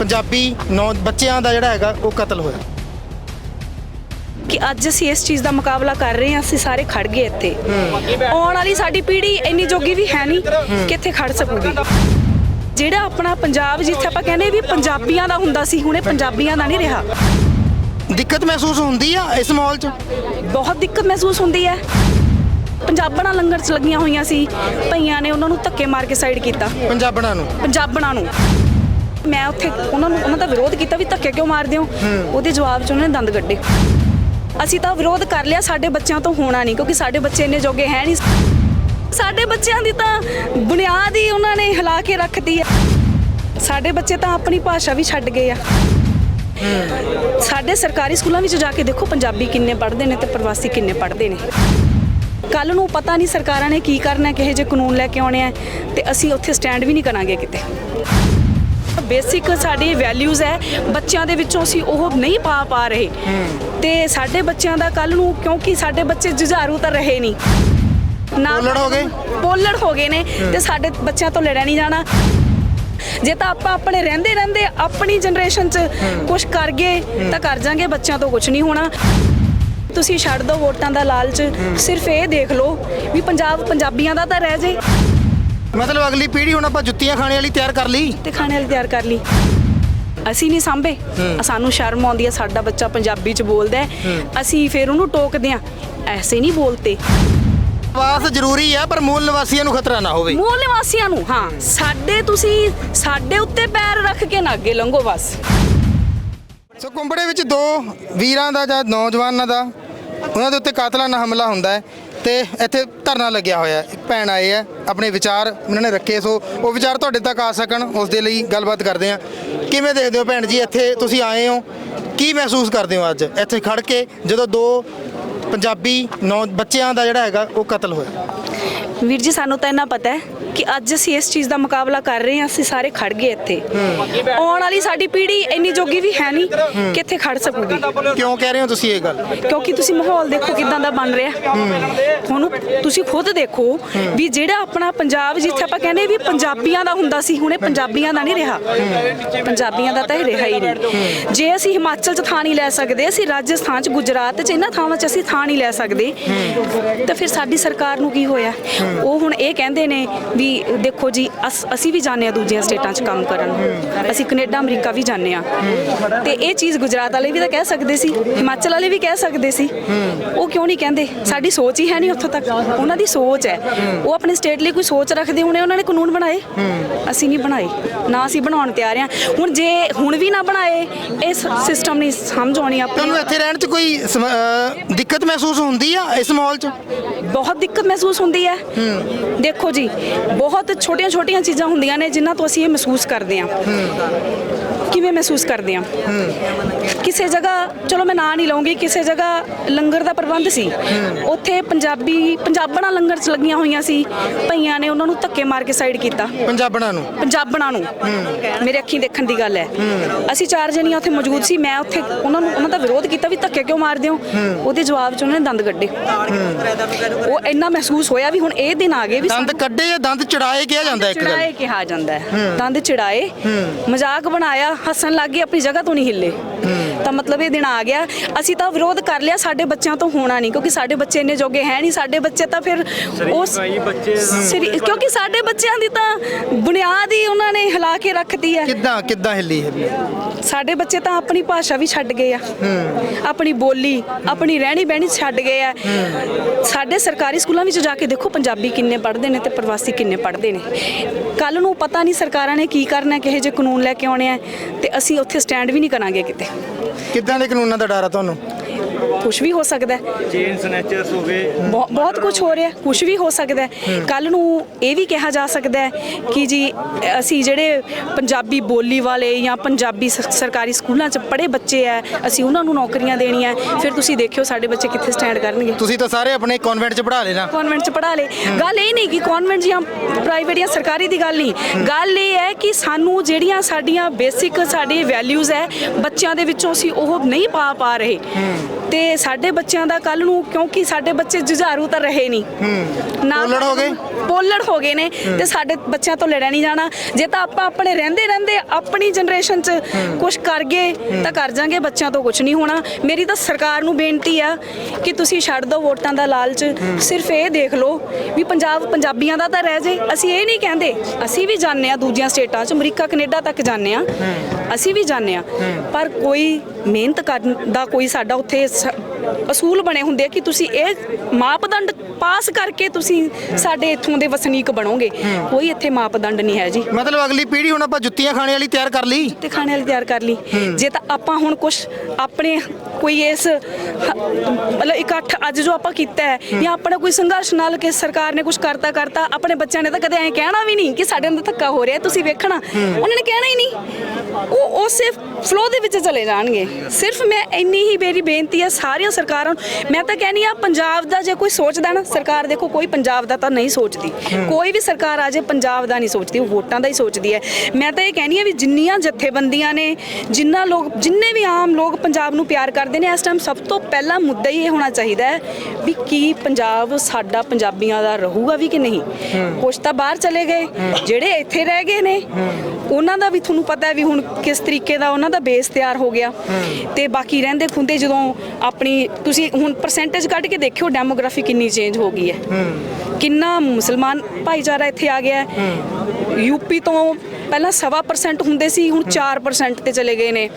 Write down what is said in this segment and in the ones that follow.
ਪੰਜਾਬੀ ਨੌ ਬੱਚਿਆਂ ਦਾ ਜਿਹੜਾ ਹੈਗਾ ਉਹ ਕਤਲ ਹੋਇਆ। ਕਿ ਅੱਜ ਅਸੀਂ ਇਸ ਚੀਜ਼ ਦਾ ਮੁਕਾਬਲਾ ਕਰ ਰਹੇ ਹਾਂ ਅਸੀਂ ਸਾਰੇ ਖੜ ਗਏ ਇੱਥੇ। ਆਉਣ ਵਾਲੀ ਸਾਡੀ ਪੀੜ੍ਹੀ ਇੰਨੀ ਜੋਗੀ ਵੀ ਹੈ ਨਹੀਂ ਕਿ ਇੱਥੇ ਖੜ ਸਕੂਗੀ। ਜਿਹੜਾ ਆਪਣਾ ਪੰਜਾਬ ਜਿੱਥੇ ਆਪਾਂ ਕਹਿੰਦੇ ਵੀ ਪੰਜਾਬੀਆਂ ਦਾ ਹੁੰਦਾ ਸੀ ਹੁਣ ਇਹ ਪੰਜਾਬੀਆਂ ਦਾ ਨਹੀਂ ਰਿਹਾ। ਦਿੱਕਤ ਮਹਿਸੂਸ ਹੁੰਦੀ ਆ ਇਸ ਮਾਹੌਲ 'ਚ? ਬਹੁਤ ਦਿੱਕਤ ਮਹਿਸੂਸ ਹੁੰਦੀ ਹੈ। ਪੰਜਾਬਣਾਂ ਲੰਗਰ ਚ ਲੱਗੀਆਂ ਹੋਈਆਂ ਸੀ ਭਈਆਂ ਨੇ ਉਹਨਾਂ ਨੂੰ ਧੱਕੇ ਮਾਰ ਕੇ ਸਾਈਡ ਕੀਤਾ। ਪੰਜਾਬਣਾਂ ਨੂੰ? ਪੰਜਾਬਣਾਂ ਨੂੰ। ਮੈਂ ਉੱਥੇ ਉਹਨਾਂ ਨੂੰ ਉਹਨਾਂ ਦਾ ਵਿਰੋਧ ਕੀਤਾ ਵੀ ਧੱਕੇ ਕਿਉਂ ਮਾਰਦੇ ਹੋ? ਉਹਦੇ ਜਵਾਬ 'ਚ ਉਹਨਾਂ ਨੇ ਦੰਦ ਕੱਢੇ। ਅਸੀਂ ਤਾਂ ਵਿਰੋਧ ਕਰ ਲਿਆ ਸਾਡੇ ਬੱਚਿਆਂ ਤੋਂ ਹੋਣਾ ਨਹੀਂ ਕਿਉਂਕਿ ਸਾਡੇ ਬੱਚੇ ਇੰਨੇ ਜੋਗੇ ਹੈ ਨਹੀਂ। ਸਾਡੇ ਬੱਚਿਆਂ ਦੀ ਤਾਂ ਬੁਨਿਆਦ ਹੀ ਉਹਨਾਂ ਨੇ ਹਿਲਾ ਕੇ ਰੱਖਤੀ ਹੈ। ਸਾਡੇ ਬੱਚੇ ਤਾਂ ਆਪਣੀ ਭਾਸ਼ਾ ਵੀ ਛੱਡ ਗਏ ਆ। ਸਾਡੇ ਸਰਕਾਰੀ ਸਕੂਲਾਂ ਵਿੱਚ ਜਾ ਕੇ ਦੇਖੋ ਪੰਜਾਬੀ ਕਿੰਨੇ ਪੜ੍ਹਦੇ ਨੇ ਤੇ ਪ੍ਰਵਾਸੀ ਕਿੰਨੇ ਪੜ੍ਹਦੇ ਨੇ। ਕੱਲ ਨੂੰ ਪਤਾ ਨਹੀਂ ਸਰਕਾਰਾਂ ਨੇ ਕੀ ਕਰਨਾ ਕਿਹੋ ਜਿਹੇ ਕਾਨੂੰਨ ਲੈ ਕੇ ਆਉਣੇ ਆ ਤੇ ਅਸੀਂ ਉੱਥੇ ਸਟੈਂਡ ਵੀ ਨਹੀਂ ਕਰਾਂਗੇ ਕਿਤੇ। ਬੇਸਿਕ ਸਾਡੀ ਵੈਲਿਊਜ਼ ਹੈ ਬੱਚਿਆਂ ਦੇ ਵਿੱਚੋਂ ਅਸੀਂ ਉਹ ਨਹੀਂ ਪਾ ਪਾ ਰਹੇ। ਤੇ ਸਾਡੇ ਬੱਚਿਆਂ ਦਾ ਕੱਲ ਨੂੰ ਕਿਉਂਕਿ ਸਾਡੇ ਬੱਚੇ ਜੁਝਾਰੂ ਤਾਂ ਰਹੇ ਨਹੀਂ। ਨਾ ਪੋਲੜ ਹੋ ਗਏ? ਪੋਲੜ ਹੋ ਗਏ ਨੇ ਤੇ ਸਾਡੇ ਬੱਚਿਆਂ ਤੋਂ ਲੜਿਆ ਨਹੀਂ ਜਾਣਾ। ਜੇ ਤਾਂ ਆਪਾਂ ਆਪਣੇ ਰਹਿੰਦੇ ਰਹਿੰਦੇ ਆਪਣੀ ਜਨਰੇਸ਼ਨ 'ਚ ਕੁਝ ਕਰ ਗਏ ਤਾਂ ਕਰ ਜਾਾਂਗੇ ਬੱਚਿਆਂ ਤੋਂ ਕੁਝ ਨਹੀਂ ਹੋਣਾ। ਤੁਸੀਂ ਛੱਡ ਦਿਓ ਵੋਟਾਂ ਦਾ ਲਾਲਚ। ਸਿਰਫ ਇਹ ਦੇਖ ਲਓ ਵੀ ਪੰਜਾਬ ਪੰਜਾਬੀਆਂ ਦਾ ਤਾਂ ਰਹਿ ਜੇ। ਮਤਲਬ ਅਗਲੀ ਪੀੜ੍ਹੀ ਹੁਣ ਆਪਾਂ ਜੁੱਤੀਆਂ ਖਾਣੇ ਵਾਲੀ ਤਿਆਰ ਕਰ ਲਈ? ਤੇ ਖਾਣੇ ਵਾਲੀ ਤਿਆਰ ਕਰ ਲਈ। ਅਸੀਂ ਨਹੀਂ ਸਾਂਭੇ। ਸਾਨੂੰ ਸ਼ਰਮ ਆਉਂਦੀ ਹੈ ਸਾਡਾ ਬੱਚਾ ਪੰਜਾਬੀ ਚ ਬੋਲਦਾ ਹੈ। ਅਸੀਂ ਫਿਰ ਉਹਨੂੰ ਟੋਕਦੇ ਆ ਐਸੇ ਨਹੀਂ ਬੋਲਤੇ। ਵਾਸ ਜ਼ਰੂਰੀ ਆ ਪਰ ਮੂਲ ਨਿਵਾਸੀਆਂ ਨੂੰ ਖਤਰਾ ਨਾ ਹੋਵੇ। ਮੂਲ ਨਿਵਾਸੀਆਂ ਨੂੰ ਹਾਂ। ਸਾਡੇ ਤੁਸੀਂ ਸਾਡੇ ਉੱਤੇ ਪੈਰ ਰੱਖ ਕੇ ਨਾ ਅੱਗੇ ਲੰਘੋ ਬਸ। ਸੋ ਕੁੰਬੜੇ ਵਿੱਚ ਦੋ ਵੀਰਾਂ ਦਾ ਜਾਂ ਨੌਜਵਾਨਾਂ ਦਾ ਉਹਨਾਂ ਦੇ ਉੱਤੇ ਕਾਤਲਾਨਾ ਹਮਲਾ ਹੁੰਦਾ ਹੈ। ਤੇ ਇੱਥੇ ਧਰਨਾ ਲੱਗਿਆ ਹੋਇਆ ਹੈ। ਇੱਕ ਭੈਣ ਆਏ ਆ ਆਪਣੇ ਵਿਚਾਰ ਉਹਨਾਂ ਨੇ ਰੱਖੇ, ਸੋ ਉਹ ਵਿਚਾਰ ਤੁਹਾਡੇ ਤੱਕ ਆ ਸਕਣ, ਉਸ ਦੇ ਲਈ ਗੱਲਬਾਤ ਕਰਦੇ ਆ ਕਿਵੇਂ ਦੇਖਦੇ ਹੋ ਭੈਣ ਜੀ, ਇੱਥੇ ਤੁਸੀਂ ਆਏ ਹੋ, ਕੀ ਮਹਿਸੂਸ ਕਰਦੇ ਹੋ ਅੱਜ? ਇੱਥੇ ਖੜ ਕੇ ਜਦੋਂ ਦੋ ਪੰਜਾਬੀ ਨੌ, ਬੱਚਿਆਂ ਦਾ ਜਿਹੜਾ ਹੈਗਾ, ਉਹ ਕਤਲ ਹੋਇਆ। ਵੀਰ ਜੀ, ਸਾਨੂੰ ਤਾਂ ਇੰਨਾ ਪਤਾ ਹੈ ਕਿ ਅੱਜ ਅਸੀਂ ਇਸ ਚੀਜ਼ ਦਾ ਮੁਕਾਬਲਾ ਕਰ ਰਹੇ ਹਾਂ ਅਸੀਂ ਸਾਰੇ ਖੜ ਗਏ ਇੱਥੇ। ਆਉਣ ਵਾਲੀ ਸਾਡੀ ਪੀੜ੍ਹੀ ਇੰਨੀ ਜੋਗੀ ਵੀ ਹੈ ਨਹੀਂ ਕਿ ਇੱਥੇ ਖੜ ਸਕੂਗੀ। ਕਿਉਂ ਕਹਿ ਰਹੇ ਹੋ ਤੁਸੀਂ ਇਹ ਗੱਲ? ਕਿਉਂਕਿ ਤੁਸੀਂ ਮਾਹੌਲ ਦੇਖੋ ਕਿਦਾਂ ਦਾ ਬਣ ਰਿਹਾ। ਹੁਣ ਤੁਸੀਂ ਖੁਦ ਦੇਖੋ ਵੀ ਜਿਹੜਾ ਆਪਣਾ ਪੰਜਾਬ ਜਿੱਥੇ ਆਪਾਂ ਕਹਿੰਦੇ ਵੀ ਪੰਜਾਬੀਆਂ ਦਾ ਹੁੰਦਾ ਸੀ ਹੁਣ ਇਹ ਪੰਜਾਬੀਆਂ ਦਾ ਨਹੀਂ ਰਿਹਾ। ਪੰਜਾਬੀਆਂ ਦਾ ਤਾਂ ਇਹ ਰਿਹਾ ਹੀ ਨਹੀਂ। ਜੇ ਅਸੀਂ ਹਿਮਾਚਲ 'ਚ ਥਾਂ ਨਹੀਂ ਲੈ ਸਕਦੇ ਅਸੀਂ ਰਾਜਸਥਾਨ 'ਚ ਗੁਜਰਾਤ 'ਚ ਇਹਨਾਂ ਥਾਵਾਂ 'ਚ ਅਸੀਂ ਥਾਂ ਨਹੀਂ ਲੈ ਸਕਦੇ ਤਾਂ ਫਿਰ ਸਾਡੀ ਸਰਕਾਰ ਨੂੰ ਕੀ ਹੋਇਆ? ਉਹ ਹੁਣ ਇਹ ਕਹਿੰਦੇ ਨੇ ਵੀ ਦੇਖੋ ਜੀ ਅਸ- ਵੀ ਜਾਂਦੇ ਆ ਦੂਜੀਆਂ ਸਟੇਟਾਂ 'ਚ ਕੰਮ ਕਰਨ। ਅਸੀਂ ਕੈਨੇਡਾ ਅਮਰੀਕਾ ਵੀ ਜਾਂਦੇ ਆ ਤੇ ਇਹ ਚੀਜ਼ ਗੁਜਰਾਤ ਵਾਲੇ ਵੀ ਤਾਂ ਕਹਿ ਸਕਦੇ ਸੀ ਹਿਮਾਚਲ ਵਾਲੇ ਵੀ ਕਹਿ ਸਕਦੇ ਸੀ। ਉਹ ਕਿਉਂ ਨਹੀਂ ਕਹਿੰਦੇ? ਸਾਡੀ ਸੋਚ ਹੀ ਹੈ ਨਹੀਂ ਉੱਥੋਂ ਤੱਕ। ਉਹਨਾਂ ਦੀ ਸੋਚ ਹੈ। ਉਹ ਆਪਣੇ ਸਟੇਟ ਲਈ ਕੋਈ ਸੋਚ ਰੱਖਦੇ ਹੋਣੇ ਉਹਨਾਂ ਨੇ ਕਾਨੂੰਨ ਬਣਾਏ। ਅਸੀਂ ਨਹੀਂ ਬਣਾਏ। ਨਾ ਅਸੀਂ ਬਣਾਉਣ ਤਿਆਰ ਆ ਹੁਣ ਜੇ ਹੁਣ ਵੀ ਨਾ ਬਣਾਏ ਇਹ ਸਿਸਟਮ ਨਹੀਂ ਸਮਝ ਆਉਣੀ ਆਪਾਂ ਤੁਹਾਨੂੰ ਇੱਥੇ ਰਹਿਣ 'ਚ ਕੋਈ ਦਿੱਕਤ ਮਹਿਸੂਸ ਹੁੰਦੀ ਆ ਇਸ ਮਾਹੌਲ 'ਚ? ਬਹੁਤ ਦਿੱਕਤ ਮਹਿਸੂਸ ਹੁੰਦੀ ਹੈ। ਦੇਖੋ ਜੀ ਬਹੁਤ ਛੋਟੀਆਂ ਛੋਟੀਆਂ ਚੀਜ਼ਾਂ ਹੁੰਦੀਆਂ ਨੇ ਜਿਨ੍ਹਾਂ ਤੋਂ ਅਸੀਂ ਇਹ ਮਹਿਸੂਸ ਕਰਦੇ ਹਾਂ। ਕਿਵੇਂ ਮਹਿਸੂਸ ਕਰਦੇ ਹਾਂ ਕਿਸੇ ਜਗ੍ਹਾ ਚਲੋ ਮੈਂ ਨਾਂ ਨਹੀਂ ਲਵਾਂਗੀ ਕਿਸੇ ਜਗ੍ਹਾ ਲੰਗਰ ਦਾ ਪ੍ਰਬੰਧ ਸੀ। ਉੱਥੇ ਪੰਜਾਬੀ ਪੰਜਾਬਣਾਂ ਲੰਗਰ ਚ ਲੱਗੀਆਂ ਹੋਈਆਂ ਸੀ। ਭਈਆਂ ਨੇ ਉਹਨਾਂ ਨੂੰ ਧੱਕੇ ਮਾਰ ਕੇ ਸਾਈਡ ਕੀਤਾ। ਪੰਜਾਬਣਾਂ ਨੂੰ? ਪੰਜਾਬਣਾਂ ਨੂੰ। ਮੇਰੇ ਅੱਖੀਂ ਦੇਖਣ ਦੀ ਗੱਲ ਹੈ। ਅਸੀਂ ਚਾਰ ਜਣੀਆਂ ਉੱਥੇ ਮੌਜੂਦ ਸੀ। ਮੈਂ ਉੱਥੇ ਉਹਨਾਂ ਨੂੰ ਉਹਨਾਂ ਦਾ ਵਿਰੋਧ ਕੀਤਾ ਵੀ ਧੱਕੇ ਕਿਉਂ ਮਾਰਦੇ ਹੋ? ਉਹਦੇ ਜਵਾਬ 'ਚ ਉਹਨਾਂ ਨੇ ਦੰਦ ਕੱਢੇ। ਉਹ ਇੰਨਾ ਮਹਿਸੂਸ ਹੋਇਆ ਵੀ ਹੁਣ ਇਹ ਦਿਨ ਆ ਗਏ ਵੀ ਦੰਦ ਕੱਢੇ ਜਾਂ ਦੰਦ ਚੜਾਏ ਕਿਹਾ ਜਾਂਦਾ ਇੱਕ ਗੱਲ? ਚੜਾਏ ਕਿਹਾ ਜਾਂਦਾ ਹੈ। ਦੰਦ ਚੜਾਏ। ਮਜ਼ਾਕ ਬਣਾਇਆ। ਹੱਸਣ ਲੱਗ ਗਏ ਆਪਣੀ ਜਗ੍ਹਾ ਤੋਂ ਨਹੀਂ ਹਿੱਲੇ। ਤਾਂ ਮਤਲਬ ਇਹ ਦਿਨ ਆ ਗਿਆ। ਅਸੀਂ ਤਾਂ ਵਿਰੋਧ ਕਰ ਲਿਆ ਸਾਡੇ ਬੱਚਿਆਂ ਤੋਂ ਹੋਣਾ ਨਹੀਂ ਕਿਉਂਕਿ ਸਾਡੇ ਬੱਚੇ ਇੰਨੇ ਜੋਗੇ ਹੈ ਨਹੀਂ ਸਾਡੇ ਬੱਚੇ ਤਾਂ ਫਿਰ ਉਸ ਕਿਉਂਕਿ ਸਾਡੇ ਬੱਚਿਆਂ ਦੀ ਤਾਂ ਬੁਨਿਆਦ ਹੀ ਉਹਨਾਂ ਨੇ ਹਿਲਾ ਕੇ ਰੱਖਤੀ ਹੈ। ਕਿੱਦਾਂ ਕਿੱਦਾਂ ਹਿੱਲੀ ਹੈ? ਸਾਡੇ ਬੱਚੇ ਤਾਂ ਆਪਣੀ ਭਾਸ਼ਾ ਵੀ ਛੱਡ ਗਏ ਆ। ਆਪਣੀ ਬੋਲੀ ਆਪਣੀ ਰਹਿਣੀ ਬਹਿਣੀ ਛੱਡ ਗਏ ਆ। ਸਾਡੇ ਸਰਕਾਰੀ ਸਕੂਲਾਂ ਵਿੱਚ ਜਾ ਕੇ ਦੇਖੋ ਪੰਜਾਬੀ ਕਿੰਨੇ ਪੜ੍ਹਦੇ ਨੇ ਤੇ ਪ੍ਰਵਾਸੀ ਕਿੰਨੇ ਪੜ੍ਹਦੇ ਨੇ। ਕੱਲ ਨੂੰ ਪਤਾ ਨਹੀਂ ਸਰਕਾਰਾਂ ਨੇ ਕੀ ਕਰਨਾ ਕਿਹੋ ਜਿਹੇ ਕਾਨੂੰਨ ਲੈ ਕੇ ਆਉਣੇ ਆ। ਤੇ ਅਸੀਂ ਉੱਥੇ ਸਟੈਂਡ ਵੀ ਨਹੀਂ ਕਰਾਂਗੇ ਕਿਤੇ। ਕਿੱਦਾਂ ਦੇ ਕਾਨੂੰਨਾਂ ਦਾ ਡਰ ਆ ਤੁਹਾਨੂੰ? ਕੁਝ ਵੀ ਹੋ ਸਕਦਾ ਹੈ। ਚੇਨ ਸਨੈਚਰਸ ਹੋ ਗਏ। ਬਹੁ- ਬਹੁਤ ਕੁਝ ਹੋ ਰਿਹਾ ਕੁਝ ਵੀ ਹੋ ਸਕਦਾ ਹੈ। ਕੱਲ ਨੂੰ ਇਹ ਵੀ ਕਿਹਾ ਜਾ ਸਕਦਾ ਹੈ ਕਿ ਜੀ ਅਸੀਂ ਜਿਹੜੇ ਪੰਜਾਬੀ ਬੋਲੀ ਵਾਲੇ ਜਾਂ ਪੰਜਾਬੀ ਸਰਕਾਰੀ ਸਕੂਲਾਂ 'ਚ ਪੜ੍ਹੇ ਬੱਚੇ ਆ ਅਸੀਂ ਉਹਨਾਂ ਨੂੰ ਨੌਕਰੀਆਂ ਦੇਣੀਆਂ ਫਿਰ ਤੁਸੀਂ ਦੇਖਿਓ ਸਾਡੇ ਬੱਚੇ ਕਿੱਥੇ ਸਟੈਂਡ ਕਰਨਗੇ। ਤੁਸੀਂ ਤਾਂ ਸਾਰੇ ਆਪਣੇ ਕਨਵੈਂਟ 'ਚ ਪੜ੍ਹਾ ਲੈਣਾ ਕਨਵੈਂਟ 'ਚ ਪੜ੍ਹਾ ਲੇ ਗੱਲ ਇਹ ਨਹੀਂ ਕਿ ਕਨਵੈਂਟ ਜਾਂ ਪ੍ਰਾਈਵੇਟ ਜਾਂ ਸਰਕਾਰੀ ਦੀ ਗੱਲ ਨਹੀਂ। ਗੱਲ ਇਹ ਹੈ ਕਿ ਸਾਨੂੰ ਜਿਹੜੀਆਂ ਸਾਡੀਆਂ ਬੇਸਿਕ ਸਾਡੀ ਵੈਲਿਊਜ਼ ਹੈ ਬੱਚਿਆਂ ਦੇ ਵਿੱਚੋਂ ਅਸੀਂ ਉਹ ਨਹੀਂ ਪਾ ਪਾ ਰਹੇ। ਤੇ ਸਾਡੇ ਬੱਚਿਆਂ ਦਾ ਕੱਲ ਨੂੰ ਕਿਉਂਕਿ ਸਾਡੇ ਬੱਚੇ ਜੁਝਾਰੂ ਤਾਂ ਰਹੇ ਨਹੀਂ। ਨਾ ਪੋਲੜ ਹੋ ਗਏ? ਪੋਲੜ ਹੋ ਗਏ ਨੇ ਤੇ ਸਾਡੇ ਬੱਚਿਆਂ ਤੋਂ ਲੜਿਆ ਨਹੀਂ ਜਾਣਾ। ਜੇ ਤਾਂ ਆਪਾਂ ਆਪਣੇ ਰਹਿੰਦੇ ਰਹਿੰਦੇ ਆਪਣੀ ਜਨਰੇਸ਼ਨ 'ਚ ਕੁਝ ਕਰ ਗਏ ਤਾਂ ਕਰ ਜਾਾਂਗੇ ਬੱਚਿਆਂ ਤੋਂ ਕੁਝ ਨਹੀਂ ਹੋਣਾ। ਮੇਰੀ ਤਾਂ ਸਰਕਾਰ ਨੂੰ ਬੇਨਤੀ ਆ ਕਿ ਤੁਸੀਂ ਛੱਡ ਦਿਓ ਵੋਟਾਂ ਦਾ ਲਾਲਚ। ਸਿਰਫ ਇਹ ਦੇਖ ਲਓ ਵੀ ਪੰਜਾਬ ਪੰਜਾਬੀਆਂ ਦਾ ਤਾਂ ਰਹਿ ਜੇ। ਅਸੀਂ ਇਹ ਨਹੀਂ ਕਹਿੰਦੇ ਅਸੀਂ ਵੀ ਜਾਂਦੇ ਆ ਦੂਜੀਆਂ ਸਟੇਟਾਂ 'ਚ ਅਮਰੀਕਾ ਕੈਨੇਡਾ ਤੱਕ ਜਾਂਦੇ ਆ ਅਸੀਂ ਵੀ ਜਾਂਦੇ ਆ ਪਰ ਕੋਈ ਮਿਹਨਤ ਕਰਨ ਦਾ ਕੋਈ ਸਾਡਾ ਉੱਥੇ ਅਸੂਲ ਬਣੇ ਹੁੰਦੇ ਆ ਕਿ ਤੁਸੀਂ ਇਹ ਮਾਪਦੰਡ ਪਾਸ ਕਰਕੇ ਤੁਸੀਂ ਸਾਡੇ ਇੱਥੋਂ ਦੇ ਵਸਨੀਕ ਬਣੋਗੇ। ਕੋਈ ਇੱਥੇ ਮਾਪਦੰਡ ਨਹੀਂ ਹੈ ਜੀ। ਮਤਲਬ ਅਗਲੀ ਪੀੜ੍ਹੀ ਹੁਣ ਆਪਾਂ ਜੁੱਤੀਆਂ ਖਾਣੇ ਵਾਲੀ ਤਿਆਰ ਕਰ ਲਈ। ਤੇ ਖਾਣੇ ਵਾਲੀ ਤਿਆਰ ਕਰ ਲਈ। ਜੇ ਤਾਂ ਆਪਾਂ ਹੁਣ ਕੁਝ ਆਪਣੇ ਕੋਈ ਇਸ ਹ- ਮਤਲਬ ਇਕੱਠ ਅੱਜ ਜੋ ਆਪਾਂ ਕੀਤਾ ਹੈ ਜਾਂ ਆਪਣਾ ਕੋਈ ਸੰਘਰਸ਼ ਨਾਲ ਕਿ ਸਰਕਾਰ ਨੇ ਕੁਝ ਕਰਤਾ ਕਰਤਾ ਆਪਣੇ ਬੱਚਿਆਂ ਨੇ ਤਾਂ ਕਦੇ ਐਂ ਕਹਿਣਾ ਵੀ ਨਹੀਂ ਕਿ ਸਾਡੇ ਅੰਦਰ ਧੱਕਾ ਹੋ ਰਿਹਾ ਤੁਸੀਂ ਵੇਖਣਾ। ਉਹਨਾਂ ਨੇ ਕਹਿਣਾ ਹੀ ਨਹੀਂ। ਉਹ ਉਸੇ ਫਲੋ ਦੇ ਵਿੱਚ ਚਲੇ ਜਾਣਗੇ। ਸਿਰਫ ਮੈਂ ਇੰਨੀ ਹੀ ਮੇਰੀ ਬੇਨਤੀ ਹੈ ਸਾਰੀਆਂ ਸਰਕਾਰਾਂ ਨੂੰ। ਮੈਂ ਤਾਂ ਕਹਿੰਦੀ ਆ ਪੰਜਾਬ ਦਾ ਜੇ ਕੋਈ ਸੋਚਦਾ ਨਾ ਸਰਕਾਰ ਦੇਖੋ ਕੋਈ ਪੰਜਾਬ ਦਾ ਤਾਂ ਨਹੀਂ ਸੋਚਦੀ। ਕੋਈ ਵੀ ਸਰਕਾਰ ਆ ਜੇ ਪੰਜਾਬ ਦਾ ਨਹੀਂ ਸੋਚਦੀ ਉਹ ਵੋਟਾਂ ਦਾ ਹੀ ਸੋਚਦੀ ਹੈ। ਮੈਂ ਤਾਂ ਇਹ ਕਹਿੰਦੀ ਆ ਵੀ ਜਿੰਨੀਆਂ ਜਥੇਬੰਦੀਆਂ ਨੇ ਜਿੰਨਾ ਲੋਕ ਜਿੰਨੇ ਵੀ ਆਮ ਲੋਕ ਪੰਜਾਬ ਨੂੰ ਪਿਆਰ ਕਰਦੇ ਨੇ ਇਸ ਟਾਈਮ ਸਭ ਤੋਂ ਪਹਿਲਾ ਮੁੱਦਾ ਹੀ ਇਹ ਹੋਣਾ ਚਾਹੀਦਾ ਹੈ ਵੀ ਕੀ ਪੰਜਾਬ ਸਾਡਾ ਪੰਜਾਬੀਆਂ ਦਾ ਰਹੂਗਾ ਵੀ ਕਿ ਨਹੀਂ। ਕੁਛ ਤਾਂ ਬਾਹਰ ਚਲੇ ਗਏ ਜਿਹੜੇ ਇੱਥੇ ਰਹਿ ਗਏ ਨੇ ਉਹਨਾਂ ਦਾ ਵੀ ਤੁਹਾਨੂੰ ਪਤਾ ਹੈ ਵੀ ਹੁਣ ਕਿਸ ਤਰੀਕੇ ਦਾ ਉਹਨਾਂ ਦਾ ਬੇਸ ਤਿਆਰ ਹੋ ਗਿਆ। ਤੇ ਬਾਕੀ ਰਹਿੰਦੇ ਖੁੰਦੇ ਜਦੋਂ ਆਪਣੀ ਤੁਸੀਂ ਹੁਣ ਪਰਸੈਂਟੇਜ ਕੱਢ ਕੇ ਦੇਖਿਓ ਡੈਮੋਗ੍ਰਾਫੀ ਕਿੰਨੀ ਚੇਂਜ ਹੋ ਗਈ ਹੈ। ਕਿੰਨਾ ਮੁਸਲਮਾਨ ਭਾਈਚਾਰਾ ਇੱਥੇ ਆ ਗਿਆ ਹੈ। ਯੂਪੀ ਤੋਂ ਪਹਿਲਾਂ ਸਵਾ ਪਰਸੈਂਟ ਹੁੰਦੇ ਸੀ ਹੁਣ 4% ਤੇ ਚਲੇ ਗਏ ਨੇ।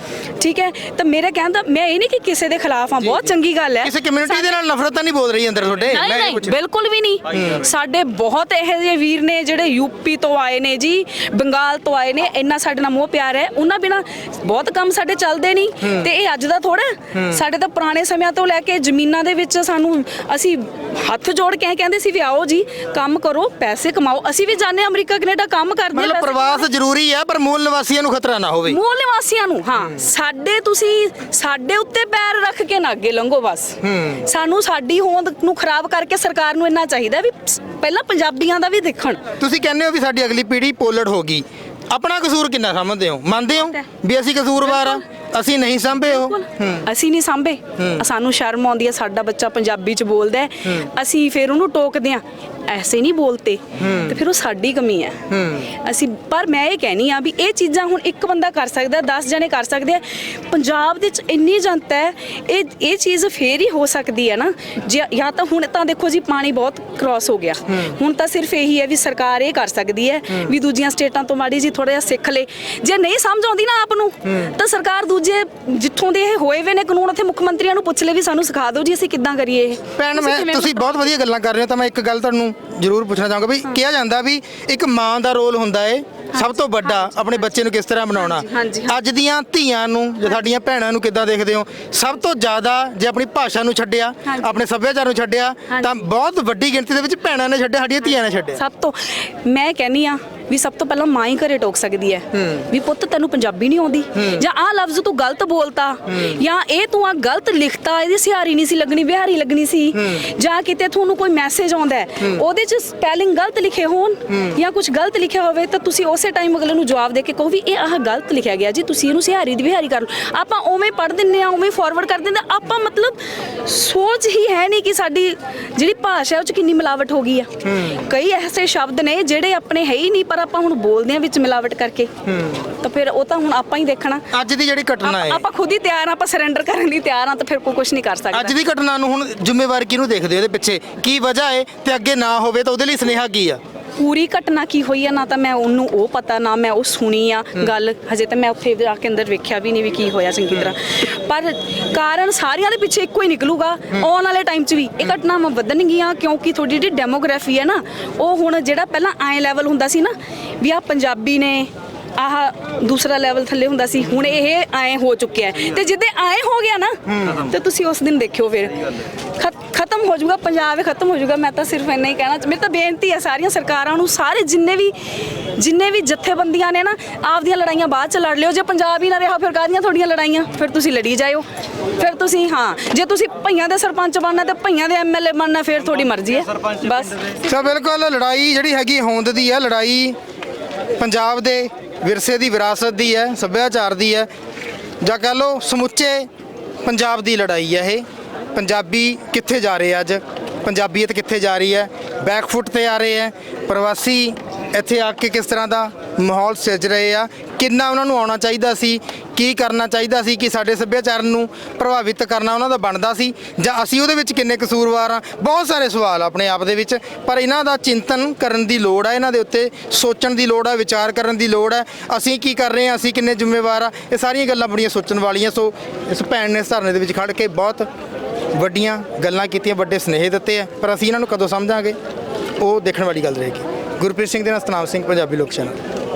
ਠੀਕ ਹੈ? ਤਾਂ ਮੇਰਾ ਕਹਿੰਦਾ ਮੈਂ ਇਹ ਨਹੀਂ ਕਿ ਕਿਸੇ ਦੇ ਖਿਲਾਫ ਆ ਬਹੁਤ ਚੰਗੀ ਗੱਲ ਹੈ। ਕਿਸੇ ਕਮਿਊਨਿਟੀ ਦੇ ਨਾਲ ਨਫ਼ਰਤ ਤਾਂ ਨਹੀਂ ਬੋਲ ਰਹੀ ਅੰਦਰ ਤੁਹਾਡੇ? ਨਹੀਂ ਨਹੀਂ ਬਿਲਕੁਲ ਵੀ ਨਹੀਂ। ਸਾਡੇ ਬਹੁਤ ਇਹੋ ਜਿਹੇ ਵੀਰ ਨੇ ਜਿਹੜੇ ਯੂਪੀ ਤੋਂ ਆਏ ਨੇ ਜੀ ਬੰਗਾਲ ਤੋਂ ਆਏ ਨੇ ਇੰਨਾ ਸਾਡੇ ਨਾਲ ਮੋਹ ਪਿਆਰ ਹੈ। ਉਹਨਾਂ ਬਿਨਾ ਬਹੁਤ ਕੰਮ ਸਾਡੇ ਚੱਲਦੇ ਨਹੀਂ। ਤੇ ਇਹ ਅੱਜ ਦਾ ਥੋੜਾ ਸਾਡੇ ਤਾਂ ਪੁਰਾਣੇ ਸਮਿਆਂ ਤੋਂ ਲੈ ਕੇ ਜ਼ਮੀਨਾਂ ਦੇ ਵਿੱਚ ਸਾਨੂੰ ਅਸੀਂ ਹੱਥ ਜੋੜ ਕੇ ਕਹਿੰਦੇ ਸੀ ਵੀ ਆਓ ਜੀ ਕੰਮ ਕਰੋ ਪੈਸੇ ਕਮਾਓ। ਅਸੀਂ ਵੀ ਜਾਂਦੇ ਹਾਂ ਅਮਰੀਕਾ ਕੈਨੇਡਾ ਕੰਮ ਕਰਦੇ ਮਤਲਬ ਪ੍ਰਵਾਸ ਜ਼ਰੂਰੀ ਹੈ ਪਰ ਮੂਲ ਨਿਵਾਸੀਆਂ ਨੂੰ ਖਤਰਾ ਨਾ ਹੋਵੇ। ਮੂਲ ਨਿਵਾਸੀਆਂ ਨੂੰ ਹਾਂ। ਸਾਡੇ ਤੁਸੀਂ ਸਾਡੇ ਉੱਤੇ ਪੈਰ ਰੱਖ ਕੇ ਨਾ ਅੱਗੇ ਲੰਘੋ ਬਸ। ਸਾਨੂੰ ਸਾਡੀ ਹੋਂਦ ਨੂੰ ਖਰਾਬ ਕਰਕੇ ਸਰਕਾਰ ਨੂੰ ਇੰਨਾ ਚਾਹੀਦਾ ਵੀ ਪਹਿਲਾਂ ਪੰਜਾਬੀਆਂ ਦਾ ਵੀ ਦੇਖਣ। ਤੁਸੀਂ ਕਹਿੰਦੇ ਹੋ ਵੀ ਸਾਡੀ ਅਗਲੀ ਪੀੜ੍ਹੀ ਪੋਲੜ ਹੋ ਗਈ। ਆਪਣਾ ਕਸੂਰ ਕਿੰਨਾ ਸਮਝਦੇ ਹੋ? ਮੰਨਦੇ ਹੋ ਵੀ ਅਸੀਂ ਕਸੂਰਵਾਰ ਆ? ਅਸੀਂ ਨਹੀਂ ਸੰਭੇ ਹੋ। ਅਸੀਂ ਨਹੀਂ ਸਾਂਭੇ। ਸਾਨੂੰ ਸ਼ਰਮ ਆਉਂਦੀ ਹੈ ਸਾਡਾ ਬੱਚਾ ਪੰਜਾਬੀ ਚ ਬੋਲਦਾ ਹੈ। ਅਸੀਂ ਫਿਰ ਉਹਨੂੰ ਟੋਕਦੇ ਆ ਐਸੇ ਨਹੀਂ ਬੋਲਤੇ। ਤੇ ਫਿਰ ਉਹ ਸਾਡੀ ਕਮੀ ਹੈ। ਅਸੀਂ ਪਰ ਮੈਂ ਇਹ ਕਹਿਨੀ ਆ ਵੀ ਇਹ ਚੀਜ਼ਾਂ ਹੁਣ ਇੱਕ ਬੰਦਾ ਕਰ ਸਕਦਾ 10 ਜਣੇ ਕਰ ਸਕਦੇ ਆ। ਪੰਜਾਬ ਦੇ ਵਿੱਚ ਇੰਨੀ ਜਨਤਾ ਹੈ ਇਹ ਇਹ ਚੀਜ਼ ਫੇਰ ਹੀ ਹੋ ਸਕਦੀ ਹੈ ਨਾ। ਜੇ ਤਾਂ ਹੁਣ ਤਾਂ ਦੇਖੋ ਜੀ ਪਾਣੀ ਬਹੁਤ ਕ੍ਰਾਸ ਹੋ ਗਿਆ। ਹੁਣ ਤਾਂ ਸਿਰਫ ਇਹੀ ਹੈ ਵੀ ਸਰਕਾਰ ਇਹ ਕਰ ਸਕਦੀ ਹੈ ਵੀ ਦੂਜੀਆਂ ਸਟੇਟਾਂ ਤੋਂ ਮਾੜੀ ਜੀ ਥੋੜਾ ਜਿਹਾ ਸਿੱਖ ਲੇ। ਜੇ ਨਹੀਂ ਸਮਝ ਆਉਂਦੀ ਨਾ ਆਪ ਨੂੰ ਤਾਂ ਸਰਕਾਰ ਦੂਜੇ ਜਿੱਥੋਂ ਦੇ ਇਹ ਹੋਏ ਵੇ ਨੇ ਕਾਨੂੰਨ ਉੱਥੇ ਮੁੱਖ ਮੰਤਰੀਆਂ ਨੂੰ ਪੁੱਛ ਲੈ ਵੀ ਸਾਨੂੰ ਸਿਖਾ ਦਿਓ ਜੀ ਅਸੀਂ ਕਿੱਦਾਂ ਕਰੀਏ ਇਹ। ਭੈਣ ਮੈਂ ਤੁਸੀਂ ਬਹੁਤ ਵਧੀਆ ਗੱਲਾਂ ਕਰ ਰਹੇ ਹੋ ਤਾਂ ਮੈਂ ਇੱਕ ਗੱਲ ਤੁਹਾਨੂੰ ਜ਼ਰੂਰ ਪੁੱਛਣਾ ਚਾਹਾਂਗਾ ਵੀ ਕਿਹਾ ਜਾਂਦਾ ਵੀ ਇੱਕ ਮਾਂ ਦਾ ਰੋਲ ਹੁੰਦਾ ਏ ਸਭ ਤੋਂ ਵੱਡਾ ਆਪਣੇ ਬੱਚੇ ਨੂੰ ਕਿਸ ਤਰ੍ਹਾਂ ਬਣਾਉਣਾ। ਅੱਜ ਦੀਆਂ ਧੀਆਂ ਨੂੰ ਜਾਂ ਸਾਡੀਆਂ ਭੈਣਾਂ ਨੂੰ ਕਿੱਦਾਂ ਦੇਖਦੇ ਹੋ ਸਭ ਤੋਂ ਜ਼ਿਆਦਾ ਜੇ ਆਪਣੀ ਭਾਸ਼ਾ ਨੂੰ ਛੱਡਿਆ। ਆਪਣੇ ਸੱਭਿਆਚਾਰ ਨੂੰ ਛੱਡਿਆ। ਤਾਂ ਬਹੁਤ ਵੱਡੀ ਗਿਣਤੀ ਦੇ ਵਿੱਚ ਭੈਣਾਂ ਨੇ ਛੱਡਿਆ ਸਾਡੀਆਂ ਧੀਆਂ ਨੇ ਛੱਡਿਆ ਸਭ ਤੋਂ ਮੈਂ ਕਹਿੰਨੀ ਆ ਵੀ ਸਭ ਤੋਂ ਪਹਿਲਾਂ ਮਾਂ ਹੀ ਘਰੇ ਟੋਕ ਸਕਦੀ ਹੈ। ਵੀ ਪੁੱਤ ਤੈਨੂੰ ਪੰਜਾਬੀ ਨਹੀਂ ਆਉਂਦੀ। ਜਾਂ ਆਹ ਲਫ਼ਜ਼ ਤੂੰ ਗਲਤ ਬੋਲਤਾ। ਜਾਂ ਇਹ ਤੂੰ ਆ ਗਲਤ ਲਿਖਤਾ ਇਹਦੀ ਸਿਹਾਰੀ ਨਹੀਂ ਸੀ ਲੱਗਣੀ ਬਿਹਾਰੀ ਲੱਗਣੀ ਸੀ। ਜਾਂ ਕਿਤੇ ਤੁਹਾਨੂੰ ਕੋਈ ਮੈਸੇਜ ਆਉਂਦਾ ਹੈ। ਉਹਦੇ ਚ ਸਪੈਲਿੰਗ ਗਲਤ ਲਿਖੇ ਹੋਣ ਜਾਂ ਕੁਝ ਗਲਤ ਲਿਖਿਆ ਹੋਵੇ ਤਾਂ ਤੁਸੀਂ ਉਸੇ ਟਾਈਮ ਅਗਲੇ ਨੂੰ ਜਵਾਬ ਦੇ ਕੇ ਕਹੋ ਵੀ ਇਹ ਆਹ ਗਲਤ ਲਿਖਿਆ ਗਿਆ ਜੀ ਤੁਸੀਂ ਇਹਨੂੰ ਸਿਹਾਰੀ ਦੀ ਬਿਹਾਰੀ ਕਰ ਲਓ। ਆਪਾਂ ਉਵੇਂ ਪੜ੍ਹ ਦਿੰਨੇ ਆ ਉਵੇਂ ਫਾਰਵਰਡ ਕਰ ਦਿੰਦੇ। ਆਪਾਂ ਮਤਲਬ ਸੋਚ ਹੀ ਹੈ ਨਹੀਂ ਕਿ ਸਾਡੀ ਜਿਹੜੀ ਭਾਸ਼ਾ ਉਹ ਚ ਕਿੰਨੀ ਮਿਲਾਵਟ ਹੋ ਗਈ ਆ। ਕਈ ਐਸੇ ਸ਼ਬਦ ਨੇ ਜਿਹੜੇ ਆਪਣੇ ਹੈ ਹੀ ਨਹੀਂ ਪਰ ਆਪਾਂ ਹੁਣ ਬੋਲਦੇ ਆ ਵਿੱਚ ਮਿਲਾਵਟ ਕਰਕੇ। ਤਾਂ ਫਿਰ ਉਹ ਤਾਂ ਹੁਣ ਆਪਾਂ ਹੀ ਦੇਖਣਾ। ਅੱਜ ਦੀ ਜਿਹੜੀ ਘਟਨਾ ਹੈ। ਆਪਾਂ ਖੁਦ ਹੀ ਤਿਆਰ ਆ ਆਪਾਂ ਸਰੈਂਡਰ ਕਰਨ ਲਈ ਤਿਆਰ ਆ ਤਾਂ ਫਿਰ ਕੋਈ ਕੁਝ ਨਹੀਂ ਕਰ ਸਕਦਾ। ਅੱਜ ਦੀ ਘਟਨਾ ਨੂੰ ਹੁਣ ਜ਼ਿੰਮੇਵਾਰ ਕਿਹਨੂੰ ਦੇਖਦੇ ਹੋ ਇਹਦੇ ਪਿੱਛੇ? ਕੀ ਵਜ੍ਹਾ ਹੈ ਤੇ ਅੱਗੇ ਨਾ ਹੋਵੇ ਤਾਂ ਉਹਦੇ ਲਈ ਸੁਨੇਹਾ ਕੀ ਆ? ਪੂਰੀ ਘਟਨਾ ਕੀ ਹੋਈ ਆ? ਨਾ ਤਾਂ ਮੈਂ ਉਹਨੂੰ ਉਹ ਪਤਾ ਨਾ ਮੈਂ ਉਹ ਸੁਣੀ ਆ ਗੱਲ। ਹਜੇ ਤਾਂ ਮੈਂ ਉੱਥੇ ਜਾ ਕੇ ਅੰਦਰ ਵੇਖਿਆ ਵੀ ਨਹੀਂ ਵੀ ਕੀ ਹੋਇਆ ਚੰਗੀ ਤਰ੍ਹਾਂ। ਪਰ ਕਾਰਨ ਸਾਰਿਆਂ ਦੇ ਪਿੱਛੇ ਇੱਕੋ ਹੀ ਨਿਕਲੂਗਾ। ਆਉਣ ਵਾਲੇ ਟਾਈਮ 'ਚ ਵੀ। ਇਹ ਘਟਨਾਵਾਂ ਵਧਣਗੀਆਂ ਕਿਉਂਕਿ ਤੁਹਾਡੀ ਜਿਹੜੀ ਡੈਮੋਗ੍ਰਾਫੀ ਹੈ ਨਾ ਉਹ ਹੁਣ ਜਿਹੜਾ ਪਹਿਲਾਂ ਐ ਲੈਵਲ ਹੁੰਦਾ ਸੀ ਨਾ ਵੀ ਆ ਪੰਜਾਬੀ ਨੇ ਆਹ ਦੂਸਰਾ ਲੈਵਲ ਥੱਲੇ ਹੁੰਦਾ ਸੀ ਹੁਣ ਇਹ ਐ ਹੋ ਚੁੱਕਿਆ ਹੈ। ਤੇ ਜਿੱਦੇ ਐ ਹੋ ਗਿਆ ਨਾ ਤੇ ਤੁਸੀਂ ਉਸ ਦਿਨ ਦੇਖਿਓ ਫਿਰ। ਖਤ- ਖਤਮ ਹੋ ਜਾਊਗਾ ਪੰਜਾਬ ਹੀ ਖਤਮ ਹੋ ਜਾਊਗਾ ਮੈਂ ਤਾਂ ਸਿਰਫ ਇੰਨਾ ਹੀ ਕਹਿਣਾ ਮੇਰੀ ਤਾਂ ਬੇਨਤੀ ਹੈ ਸਾਰੀਆਂ ਸਰਕਾਰਾਂ ਨੂੰ ਸਾਰੇ ਜਿੰਨੇ ਵੀ ਜਿੰਨੇ ਵੀ ਜਥੇਬੰਦੀਆਂ ਨੇ ਨਾ ਆਪਦੀਆਂ ਲੜਾਈਆਂ ਬਾਅਦ ਚ ਲੜ ਲਿਓ ਜੇ ਪੰਜਾਬ ਹੀ ਨਾ ਰਿਹਾ ਫਿਰ ਕਾਹਦੀਆਂ ਤੁਹਾਡੀਆਂ ਲੜਾਈਆਂ? ਫਿਰ ਤੁਸੀਂ ਲੜੀ ਜਾਇਓ। ਫਿਰ ਤੁਸੀਂ ਹਾਂ ਜੇ ਤੁਸੀਂ ਭਈਆਂ ਦੇ ਸਰਪੰਚ ਬਣਨਾ ਤੇ ਭਈਆਂ ਦੇ ਐਮਐਲਏ ਬਣਨਾ ਫਿਰ ਤੁਹਾਡੀ ਮਰਜ਼ੀ ਹੈ। ਬਸ। ਤਾਂ ਬਿਲਕੁਲ ਲੜਾਈ ਜਿਹੜੀ ਹੈਗੀ ਹੋਂਦ ਦੀ ਹੈ ਲੜਾਈ ਪੰਜਾਬ ਦੇ ਵਿਰਸੇ ਦੀ ਵਿਰਾਸਤ ਦੀ ਹੈ ਸੱਭਿਆਚਾਰ ਦੀ ਹੈ ਜਾਂ ਕਹ ਲਓ ਸਮੁੱਚੇ ਪੰਜਾਬ ਦੀ ਲੜਾਈ ਹੈ ਇਹ। ਪੰਜਾਬੀ ਕਿੱਥੇ ਜਾ ਰਹੇ ਆ ਅੱਜ? ਪੰਜਾਬੀਅਤ ਕਿੱਥੇ ਜਾ ਰਹੀ ਹੈ? ਬੈਕਫੁੱਟ ਤੇ ਆ ਰਹੇ ਹੈ। ਪ੍ਰਵਾਸੀ ਇੱਥੇ ਆ ਕੇ ਕਿਸ ਤਰ੍ਹਾਂ ਦਾ ਮਾਹੌਲ ਸਿਰਜ ਰਹੇ ਆ? ਕਿੰਨਾ ਉਹਨਾਂ ਨੂੰ ਆਉਣਾ ਚਾਹੀਦਾ ਸੀ? ਕੀ ਕਰਨਾ ਚਾਹੀਦਾ ਸੀ ਕਿ ਸਾਡੇ ਸੱਭਿਆਚਾਰ ਨੂੰ ਪ੍ਰਭਾਵਿਤ ਕਰਨਾ ਉਹਨਾਂ ਦਾ ਬਣਦਾ ਸੀ? ਜਾਂ ਅਸੀਂ ਉਹਦੇ ਵਿੱਚ ਕਿੰਨੇ ਕਸੂਰਵਾਰ ਆ? ਬਹੁਤ ਸਾਰੇ ਸਵਾਲ ਆਪਣੇ ਆਪ ਦੇ ਵਿੱਚ। ਪਰ ਇਹਨਾਂ ਦਾ ਚਿੰਤਨ ਕਰਨ ਦੀ ਲੋੜ ਹੈ ਇਹਨਾਂ ਦੇ ਉੱਤੇ ਸੋਚਣ ਦੀ ਲੋੜ ਹੈ ਵਿਚਾਰ ਕਰਨ ਦੀ ਲੋੜ ਹੈ ਅਸੀਂ ਕੀ ਕਰ ਰਹੇ ਹਾਂ ਅਸੀਂ ਕਿੰਨੇ ਜ਼ਿੰਮੇਵਾਰ ਆ? ਇਹ ਸਾਰੀਆਂ ਗੱਲਾਂ ਬੜੀਆਂ ਸੋਚਣ ਵਾਲੀਆਂ। ਸੋ ਇਸ ਭੈਣ ਨੇ ਇਸ ਧਰਨੇ ਦੇ ਵਿੱਚ ਖੜ ਕੇ ਬਹੁਤ ਵੱਡੀਆਂ ਗੱਲਾਂ ਕੀਤੀਆਂ, ਵੱਡੇ ਸਨੇਹ ਦਿੱਤੇ ਆ, ਪਰ ਅਸੀਂ ਇਹਨਾਂ ਨੂੰ ਕਦੋਂ ਸਮਝਾਂਗੇ? ਉਹ ਦੇਖਣ ਵਾਲੀ ਗੱਲ ਰਹੇਗੀ। ਗੁਰਪ੍ਰੀਤ ਸਿੰਘ ਦੇ ਨਾਲ ਸਤਨਾਮ ਸਿੰਘ, ਪੰਜਾਬੀ ਲੋਕ ਚੈਨਲ।